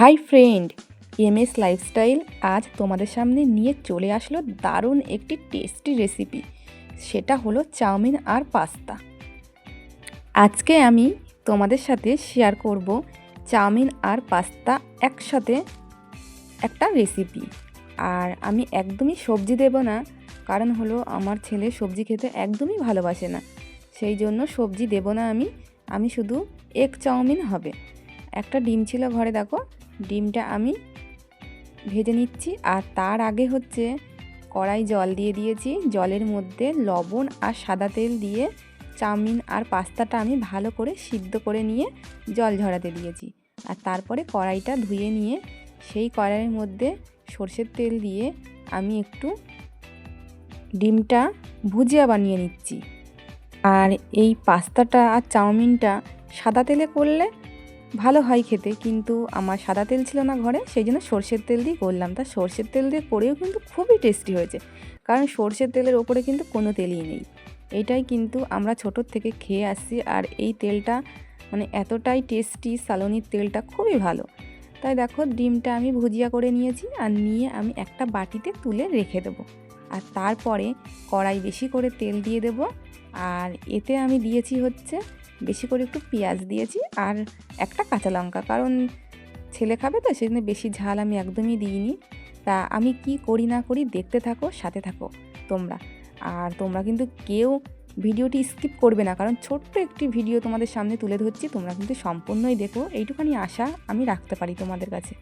Hi friend M S lifestyle আজ তোমাদের সামনে নিয়ে চলে আসলো দারুণ একটি টেস্টি রেসিপি। সেটা হলো চাউমিন আর পাস্তা। আজকে আমি তোমাদের সাথে শেয়ার করব চাউমিন আর পাস্তা একসাথে একটা রেসিপি। আর আমি একদমই সবজি দেব না, কারণ হলো আমার ছেলে সবজি খেতে একদমই ভালোবাসে না। সেই জন্য সবজি দেব না আমি আমি শুধু এগ চাউমিন হবে। একটা ডিম ছিল ঘরে, দেখো ডিমটা আমি ভেজে নিচ্ছি। আর তার আগে হচ্ছে কড়াই জল দিয়ে দিয়েছি। জলের মধ্যে লবণ আর সাদা তেল দিয়ে চাউমিন আর পাস্তাটা আমি ভালো করে সিদ্ধ করে নিয়ে জল ঝরাতে দিয়েছি। আর তারপরে কড়াইটা ধুয়ে নিয়ে সেই কড়াইয়ের মধ্যে সর্ষের তেল দিয়ে আমি একটু ডিমটা ভুজিয়া বানিয়ে নিচ্ছি। আর এই পাস্তাটা আর চাউমিনটা সাদা তেলে করলে ভালো হয় খেতে, কিন্তু আমার সাদা তেল ছিল না ঘরে, সেই জন্য সর্ষের তেল দিয়ে করলাম। তা সর্ষের তেল দিয়ে করেও কিন্তু খুবই টেস্টি হয়েছে, কারণ সর্ষের তেলের ওপরে কিন্তু কোনো তেলই নেই। এটাই কিন্তু আমরা ছোটোর থেকে খেয়ে আসছি, আর এই তেলটা মানে এতটাই টেস্টি সালোনির তেলটা খুবই ভালো। তাই দেখো, ডিমটা আমি ভুজিয়া করে নিয়েছি, আর নিয়ে আমি একটা বাটিতে তুলে রেখে দেবো। আর তারপরে কড়াই বেশি করে তেল দিয়ে দেব, আর এতে আমি দিয়েছি হচ্ছে বেশি করে একটু পেঁয়াজ দিয়েছি আর একটা কাঁচা লঙ্কা। কারণ ছেলে খাবে তো, সেজন্য বেশি ঝাল আমি একদমই দিইনি। তা আমি কি করি না করি দেখতে থাকো, সাথে থাকো তোমরা। আর তোমরা কিন্তু কেউ ভিডিওটি স্কিপ করবে না, কারণ ছোট্ট একটি ভিডিও তোমাদের সামনে তুলে ধরছি, তোমরা কিন্তু সম্পূর্ণই দেখো। এইটুখানি আশা আমি রাখতে পারি তোমাদের কাছে।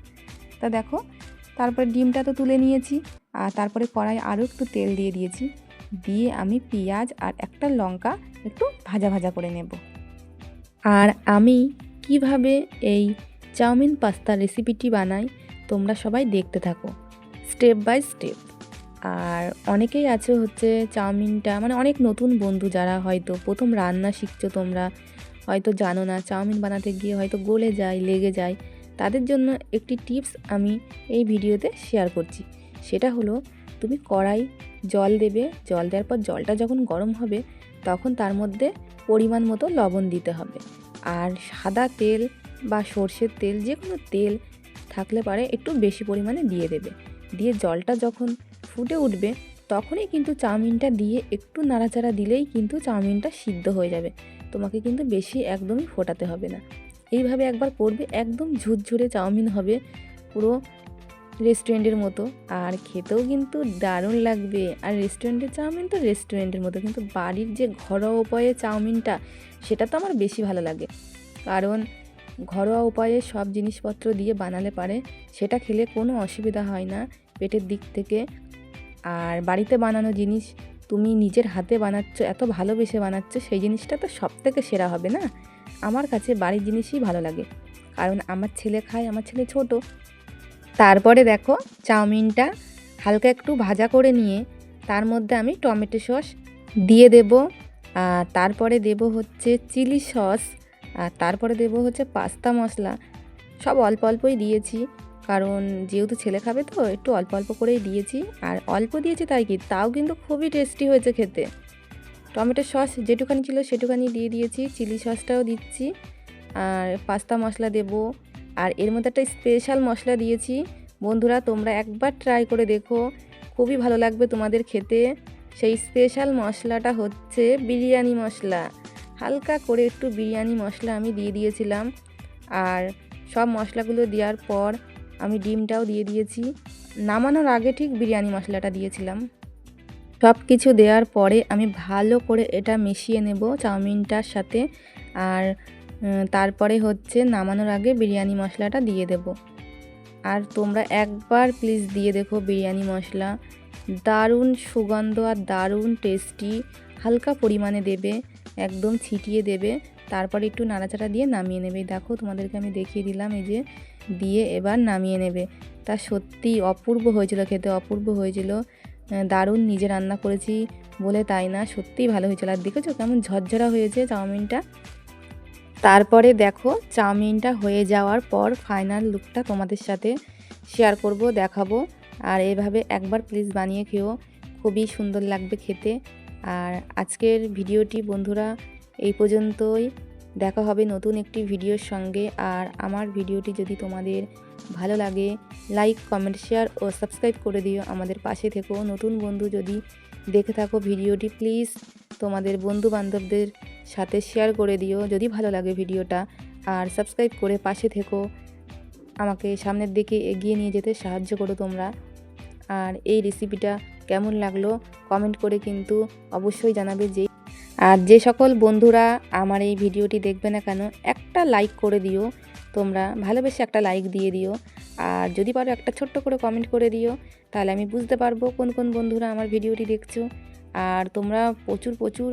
তা দেখো, তারপরে ডিমটা তো তুলে নিয়েছি, আর তারপরে কড়াই আরও একটু তেল দিয়ে দিয়েছি। দিয়ে আমি পেঁয়াজ আর একটা লঙ্কা একটু ভাজা ভাজা করে নেব। আর আমি কীভাবে এই চাউমিন পাস্তা রেসিপিটি বানাই, তোমরা সবাই দেখতে থাকো, স্টেপ বাই স্টেপ। আর অনেকেই আছে হচ্ছে চাউমিনটা মানে অনেক নতুন বন্ধু যারা হয়তো প্রথম রান্না শিখছো তোমরা, হয়তো জানো না, চাউমিন বানাতে গিয়ে হয়তো গলে যায়, লেগে যায়। তাদের জন্য একটি টিপস আমি এই ভিডিওতে শেয়ার করছি। সেটা হলো, তুমি কড়াই জল দেবে, জল দেওয়ার পর জলটা যখন গরম হবে, তখন তার মধ্যে পরিমাণ মতো লবণ দিতে হবে। আর সাদা তেল বা সর্ষের তেল যে কোনো তেল থাকলে পারে একটু বেশি পরিমাণে দিয়ে দেবে। দিয়ে জলটা যখন ফুটে উঠবে, তখনই কিন্তু চাউমিনটা দিয়ে একটু নাড়াচাড়া দিলেই কিন্তু চাউমিনটা সিদ্ধ হয়ে যাবে। তোমাকে কিন্তু বেশি একদমই ফোটাতে হবে না। এইভাবে একবার করবে, একদম ঝুরঝুরে চাউমিন হবে, পুরো রেস্টুরেন্টের মতো। আর খেতেও কিন্তু দারুণ লাগবে। আর রেস্টুরেন্টের চাউমিন তো রেস্টুরেন্টের মতো, কিন্তু বাড়ির যে ঘরোয়া উপায়ে চাউমিনটা, সেটা তো আমার বেশি ভালো লাগে। কারণ ঘরোয়া উপায়ে সব জিনিসপত্র দিয়ে বানালে পারে, সেটা খেলে কোনো অসুবিধা হয় না পেটের দিক থেকে। আর বাড়িতে বানানো জিনিস, তুমি নিজের হাতে বানাচ্ছ, এত ভালোবেসে বানাচ্ছ, সেই জিনিসটা তো সব থেকে সেরা হবে না? আমার কাছে বাড়ির জিনিসই ভালো লাগে। কারণ আমার ছেলে খায়, আমার ছেলে ছোট তারপরে দেখো চাউমিনটা হালকা একটু ভাজা করে নিয়ে তার মধ্যে আমি টমেটো সস দিয়ে দেব। তারপরে দেব হচ্ছে চিলি সস, আর তারপরে দেব হচ্ছে পাস্তা মশলা। সব অল্প অল্পই দিয়েছি, কারণ যেহেতু ছেলে খাবে তো একটু অল্প অল্প করেই দিয়েছি। আর অল্প দিয়েছি তাই কি? তাও কিন্তু খুবই টেস্টি হয়েছে খেতে। টমেটো সস যেটুখানি ছিল সেটুখানি দিয়ে দিয়েছি, চিলি সসটাও দিচ্ছি। আর পাস্তা মশলা দেব আর এর মধ্যে একটা স্পেশাল মশলা দিয়েছি। বন্ধুরা, তোমরা একবার ট্রাই করে দেখো। খুবই ভালো লাগবে তোমাদের খেতে। সেই স্পেশাল মশলাটা হচ্ছে বিরিয়ানি মশলা। হালকা করে একটু বিরিয়ানি মশলা আমি দিয়ে দিয়েছিলাম। আর সব মশলাগুলো দেওয়ার পর আমি ডিমটাও দিয়ে দিয়েছি। নামানোর আগে ঠিক বিরিয়ানি মশলাটা দিয়েছিলাম। সব কিছু দেওয়ার পরে আমি ভালো করে এটা মিশিয়ে নেব চাউমিনটার সাথে। আর তারপরে হচ্ছে নামানোর আগে বিরিয়ানি মশলাটা দিয়ে দেব। আর তোমরা একবার প্লিজ দিয়ে দেখো বিরিয়ানি মশলা। দারুণ সুগন্ধ আর দারুণ টেস্টি হালকা পরিমাণে দেবে, একদম ছিটিয়ে দেবে। তারপরে একটু নাড়াচাড়া দিয়ে নামিয়ে নেবে। দেখো তোমাদেরকে আমি দেখিয়ে দিলাম, এই যে দিয়ে এবার নামিয়ে নেবে। তা সত্যি অপূর্ব হয়েছিল, খেতে অপূর্ব হয়েছিল। দারুণ নিজে রান্না করেছি বলে তাই না, সত্যিই ভালো হয়েছিল। আর দেখেছ কেমন ঝরঝরা হয়েছে চাউমিনটা? তারপরে দেখো, চাউমিনটা হয়ে যাওয়ার পর ফাইনাল লুকটা তোমাদের সাথে শেয়ার করব, দেখাবো। আর এভাবে একবার প্লিজ বানিয়ে খেও খুবই সুন্দর লাগবে খেতে। আর আজকের ভিডিওটি বন্ধুরা এই পর্যন্তই। দেখা হবে নতুন একটি ভিডিওর সঙ্গে। আর আমার ভিডিওটি যদি তোমাদের ভালো লাগে লাইক কমেন্ট শেয়ার ও সাবস্ক্রাইব করে দিও। আমাদের পাশে থেকো। নতুন বন্ধু যদি দেখে থাকো ভিডিওটি প্লিজ তোমাদের বন্ধু বান্ধবদের সাথে শেয়ার করে দিও যদি ভালো লাগে ভিডিওটা। আর সাবস্ক্রাইব করে পাশে থেকো। আমাকে সামনের দিকে এগিয়ে নিয়ে যেতে সাহায্য করো তোমরা। আর এই রেসিপিটা কেমন লাগল কমেন্ট করে কিন্তু অবশ্যই জানাবে যে। আর যে সকল বন্ধুরা আমার এই ভিডিওটি দেখবে না কেন, একটা লাইক করে দিও। তোমরা ভালোবেসে একটা লাইক দিয়ে দিও। আর যদি পারো একটা ছোট্ট করে কমেন্ট করে দিও। তাহলে আমি বুঝতে পারব কোন কোন বন্ধুরা আমার ভিডিওটি দেখছ। আর তোমরা প্রচুর প্রচুর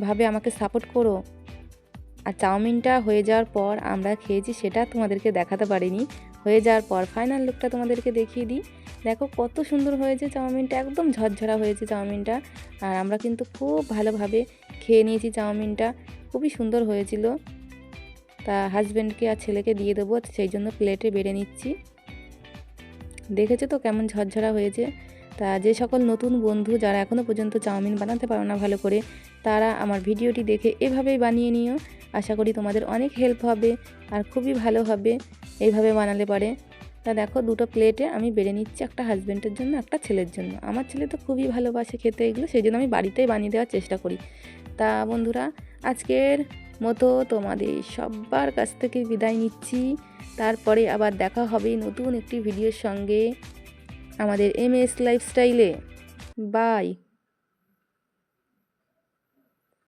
ভাবে আমাকে সাপোর্ট করো। আর চাউমিনটা হয়ে যাওয়ার পর আমরা খেয়েছি, সেটা তোমাদেরকে দেখাতে পারিনি। হয়ে যাওয়ার পর ফাইনাল লুকটা তোমাদেরকে দেখিয়ে দিই। দেখো কত সুন্দর হয়েছে চাউমিনটা, একদম ঝরঝরা হয়েছে চাউমিনটা। আর আমরা কিন্তু খুব ভালোভাবে খেয়ে নিয়েছি চাউমিনটা, খুবই সুন্দর হয়েছিল। তা হাজব্যান্ডকে আর ছেলেকে দিয়ে দেবো, সেই জন্য প্লেটে বেড়ে নিচ্ছি। দেখেছ তো কেমন ঝরঝরা হয়েছে? তা যে সকল নতুন বন্ধু যারা এখনও পর্যন্ত চাউমিন বানাতে পারো না ভালো করে, তারা আমার ভিডিওটি দেখে এভাবেই বানিয়ে নিও। আশা করি তোমাদের অনেক হেল্প হবে আর খুবই ভালো হবে এইভাবে বানালে পারে। তা দেখো দুটো প্লেটে আমি বেড়ে নিচ্ছি একটা হাজব্যান্ডের জন্য, একটা ছেলের জন্য। আমার ছেলে তো খুবই ভালোবাসে খেতে এগুলো সেই জন্য আমি বাড়িতেই বানিয়ে দেওয়ার চেষ্টা করি। তা বন্ধুরা, আজকের মতো তোমাদের সবার কাছ থেকে বিদায় নিচ্ছি। তারপরে আবার দেখা হবে নতুন একটি ভিডিওর সঙ্গে। আমাদের এম এস লাইফস্টাইলে বাই